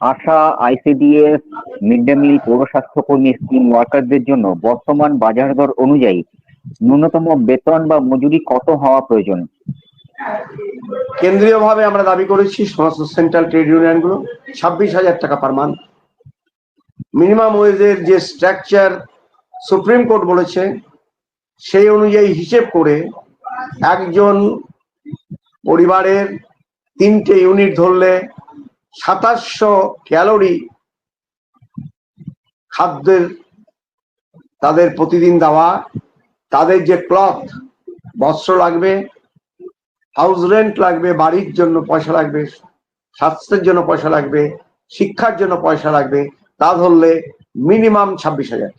ASHA ICDS mid day meal পৌর স্বাস্থ্যকর্মী, scheme ওয়ার্কারদের জন্য বর্তমান বাজার দর অনুযায়ী ন্যূনতম বেতন বা মজুরি কত হওয়া প্রয়োজন? কেন্দ্রীয়ভাবে আমরা দাবি করেছি সমস্ত সেন্ট্রাল ট্রেড ইউনিয়নগুলো ছাব্বিশ হাজার টাকা পার মান্থ। মিনিমাম ওয়েজের যে স্ট্রাকচার সুপ্রিম কোর্ট বলেছে, সেই অনুযায়ী হিসেব করে একজন পরিবারের তিনটে ইউনিট ধরলে সাতাশশো ক্যালোরি খাদ্যের তাদের প্রতিদিন দেওয়া, তাদের যে ক্লথ, বস্ত্র লাগবে, হাউস রেন্ট লাগবে, বাড়ির জন্য পয়সা লাগবে, স্বাস্থ্যের জন্য পয়সা লাগবে, শিক্ষার জন্য পয়সা লাগবে, তা ধরলে মিনিমাম ছাব্বিশ হাজার।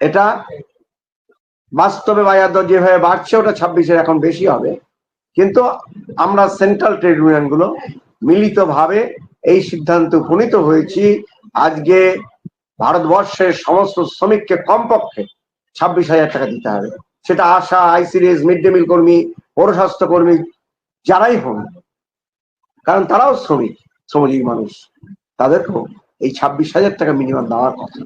এটা বাস্তবে বাজার দর যেভাবে বাড়ছে, ওটা ছাব্বিশের এখন বেশি হবে। কিন্তু আমরা সেন্ট্রাল ট্রেড ইউনিয়নগুলো মিলিতভাবে এই সিদ্ধান্ত উপনীত হয়েছি। আজকে ভারতবর্ষের সমস্ত শ্রমিককে কমপক্ষে ছাব্বিশ হাজার টাকা দিতে হবে। সেটা ASHA, ICDS, mid day meal কর্মী পৌরস্বাস্থ্য কর্মী, যারাই হন কারণ তারাও শ্রমিক, শ্রমজীবী মানুষ। তাদেরকেও এই ছাব্বিশ হাজার টাকা মিনিমাম দেওয়ার কথা।